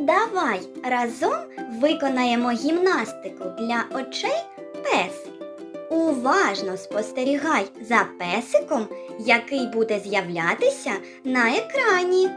Давай разом виконаємо гімнастику для очей пес. Уважно спостерігай за песиком, який буде з'являтися на екрані.